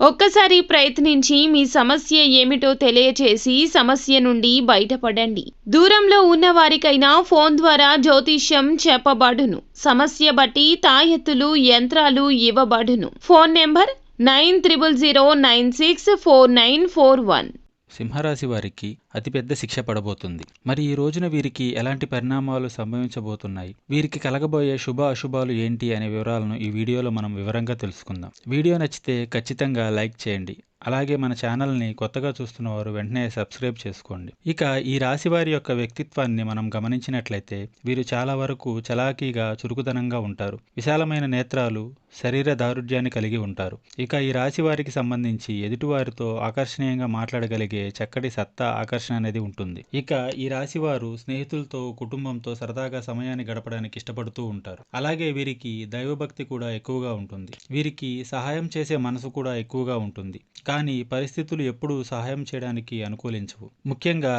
ఒక్కసారి ప్రయత్నించి మీ సమస్య ఏమిటో తెలియచేసి సమస్య నుండి బయటపడండి. దూరంలో ఉన్న వారికైనా ఫోన్ ద్వారా జ్యోతిష్యం చెప్పబడును. సమస్య బట్టి తాయెత్తులు యంత్రాలు ఇవ్వబడును. Phone number nine triple zero nine six four nine four one. సింహరాశి వారికి అతిపెద్ద శిక్ష పడబోతుంది. మరి ఈ రోజున వీరికి ఎలాంటి పరిణామాలు సంభవించబోతున్నాయి? వీరికి కలగబోయే శుభ అశుభాలు ఏంటి అనే వివరాలను ఈ వీడియోలో మనం వివరంగా తెలుసుకుందాం. వీడియో నచ్చితే ఖచ్చితంగా లైక్ చేయండి. అలాగే మన ఛానల్ని కొత్తగా చూస్తున్న వారు వెంటనే సబ్స్క్రైబ్ చేసుకోండి. ఇక ఈ రాశి వారి యొక్క వ్యక్తిత్వాన్ని మనం గమనించినట్లయితే వీరు చాలా వరకు చలాకీగా చురుకుదనంగా ఉంటారు. విశాలమైన నేత్రాలు శరీర దారుఢ్యాన్ని కలిగి ఉంటారు. ఇక ఈ రాశి వారికి సంబంధించి ఎదుటివారితో ఆకర్షణీయంగా మాట్లాడగలిగే చక్కటి సత్తా ఆకర్షణ అనేది ఉంటుంది. ఇక ఈ రాశి వారు స్నేహితులతో కుటుంబంతో సరదాగా సమయాన్ని గడపడానికి ఇష్టపడుతూ ఉంటారు. అలాగే వీరికి దైవభక్తి కూడా ఎక్కువగా ఉంటుంది. వీరికి సహాయం చేసే మనసు కూడా ఎక్కువగా ఉంటుంది. కానీ పరిస్థితులు ఎప్పుడూ సహాయం చేయడానికి అనుకూలించవు. ముఖ్యంగా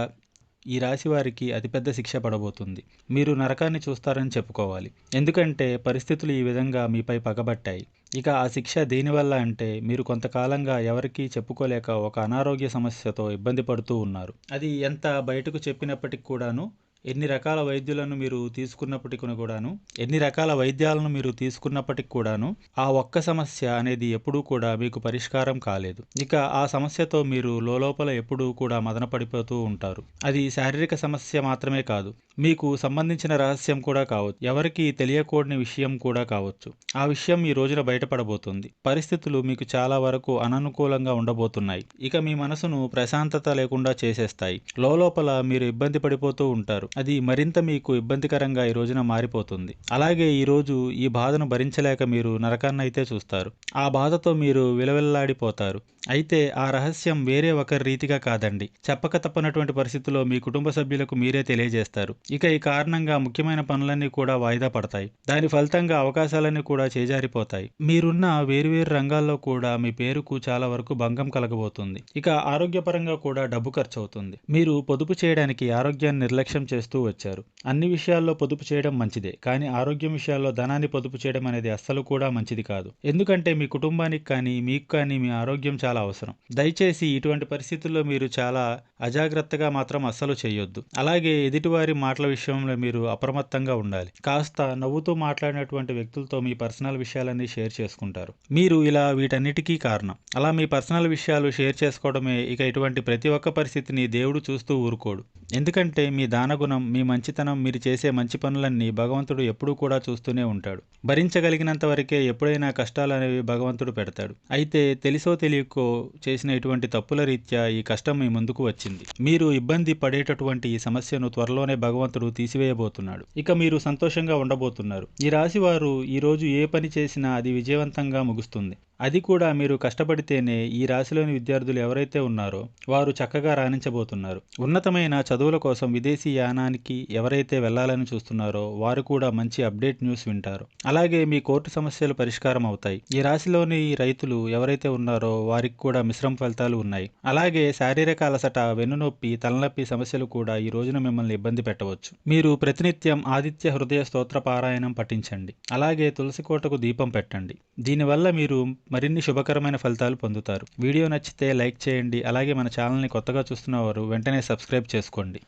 ఈ రాశి వారికి అతిపెద్ద శిక్ష పడబోతుంది. మీరు నరకాన్ని చూస్తారని చెప్పుకోవాలి. ఎందుకంటే పరిస్థితులు ఈ విధంగా మీపై పగబట్టాయి. ఇక ఆ శిక్ష దేనివల్ల అంటే మీరు కొంతకాలంగా ఎవరికీ చెప్పుకోలేక ఒక అనారోగ్య సమస్యతో ఇబ్బంది పడుతూ ఉన్నారు. అది ఎంత బయటకు చెప్పినప్పటికి కూడాను ఎన్ని రకాల వైద్యులను మీరు తీసుకున్నప్పటికీ కూడాను ఎన్ని రకాల వైద్యాలను మీరు తీసుకున్నప్పటికి కూడాను ఆ ఒక్క సమస్య అనేది ఎప్పుడూ కూడా మీకు పరిష్కారం కాలేదు. ఇక ఆ సమస్యతో మీరు లోపల ఎప్పుడూ కూడా మదన పడిపోతూ ఉంటారు. అది శారీరక సమస్య మాత్రమే కాదు మీకు సంబంధించిన రహస్యం కూడా కావచ్చు ఎవరికి తెలియకూడని విషయం కూడా కావచ్చు. ఆ విషయం ఈ రోజున బయటపడబోతుంది. పరిస్థితులు మీకు చాలా వరకు అననుకూలంగా ఉండబోతున్నాయి. ఇక మీ మనసును ప్రశాంతత లేకుండా చేసేస్తాయి. లోపల మీరు ఇబ్బంది పడిపోతూ ఉంటారు. అది మరింత మీకు ఇబ్బందికరంగా ఈ రోజున మారిపోతుంది. అలాగే ఈ రోజు ఈ బాధను భరించలేక మీరు నరకాన్ని అయితే చూస్తారు. ఆ బాధతో మీరు విలవిల్లాడిపోతారు. అయితే ఆ రహస్యం వేరే ఒకరి రీతిగా కాదండి. చెప్పక తప్పనటువంటి పరిస్థితుల్లో మీ కుటుంబ సభ్యులకు మీరే తెలియజేస్తారు. ఇక ఈ కారణంగా ముఖ్యమైన పనులన్నీ కూడా వాయిదా పడతాయి. దాని ఫలితంగా అవకాశాలన్నీ కూడా చేజారిపోతాయి. మీరున్న వేరువేరు రంగాల్లో కూడా మీ పేరుకు చాలా వరకు భంగం కలగబోతుంది. ఇక ఆరోగ్యపరంగా కూడా డబ్బు ఖర్చు అవుతుంది మీరు పొదుపు చేయడానికి ఆరోగ్యాన్ని నిర్లక్ష్యం చేస్తూ వచ్చారు. అన్ని విషయాల్లో పొదుపు చేయడం మంచిదే కానీ ఆరోగ్యం విషయాల్లో ధనాన్ని పొదుపు చేయడం అనేది అస్సలు కూడా మంచిది కాదు. ఎందుకంటే మీ కుటుంబానికి కానీ మీకు కానీ మీ ఆరోగ్యం చాలా అవసరం. దయచేసి ఇటువంటి పరిస్థితుల్లో మీరు చాలా అజాగ్రత్తగా మాత్రం అస్సలు చేయొద్దు. అలాగే ఎదుటివారి మాటల విషయంలో మీరు అప్రమత్తంగా ఉండాలి. కాస్త నవ్వుతూ మాట్లాడినటువంటి వ్యక్తులతో మీ పర్సనల్ విషయాలన్నీ షేర్ చేసుకుంటారు. మీరు ఇలా వీటన్నిటికీ కారణం. అలా మీ పర్సనల్ విషయాలు షేర్ చేసుకోవడమే ఇక ఇటువంటి ప్రతి ఒక్క పరిస్థితిని దేవుడు చూస్తూ ఊరుకోడు. ఎందుకంటే మీ దానగుణం మీ మంచితనం మీరు చేసే మంచి పనులన్నీ భగవంతుడు ఎప్పుడూ కూడా చూస్తూనే ఉంటాడు. భరించగలిగినంత వరకే ఎప్పుడైనా కష్టాలు అనేవి భగవంతుడు పెడతాడు. అయితే తెలిసో తెలియకో చేసిన ఇటువంటి తప్పుల రీత్యా ఈ కష్టం మీ ముందుకు వచ్చింది. మీరు ఇబ్బంది పడేటటువంటి ఈ సమస్యను త్వరలోనే భగవంతుడు తీసివేయబోతున్నాడు. ఇక మీరు సంతోషంగా ఉండబోతున్నారు. ఈ రాశి వారు ఈ రోజు ఏ పని చేసినా అది విజయవంతంగా ముగుస్తుంది. అది కూడా మీరు కష్టపడితేనే ఈ రాశిలోని విద్యార్థులు ఎవరైతే ఉన్నారో వారు చక్కగా రాణించబోతున్నారు. ఉన్నతమైన చదువుల కోసం విదేశీ యానానికి ఎవరైతే వెళ్ళాలని చూస్తున్నారో వారు కూడా మంచి అప్డేట్ న్యూస్ వింటారు. అలాగే మీ కోర్టు సమస్యలు పరిష్కారం అవుతాయి. ఈ రాశిలోని రైతులు ఎవరైతే ఉన్నారో వారికి కూడా మిశ్రమ ఫలితాలు ఉన్నాయి. అలాగే శారీరక అలసట వెన్నునొప్పి తలనొప్పి సమస్యలు కూడా ఈ రోజున మిమ్మల్ని ఇబ్బంది పెట్టవచ్చు. మీరు ప్రతినిత్యం ఆదిత్య హృదయ స్తోత్ర పారాయణం పఠించండి. అలాగే తులసి కోటకు దీపం పెట్టండి. దీనివల్ల మీరు మరిన్ని శుభకరమైన ఫలితాలు పొందుతారు. వీడియో నచ్చితే లైక్ చేయండి. అలాగే మన ఛానల్ని కొత్తగా చూస్తున్న వారు వెంటనే సబ్స్క్రైబ్ చేసుకోండి.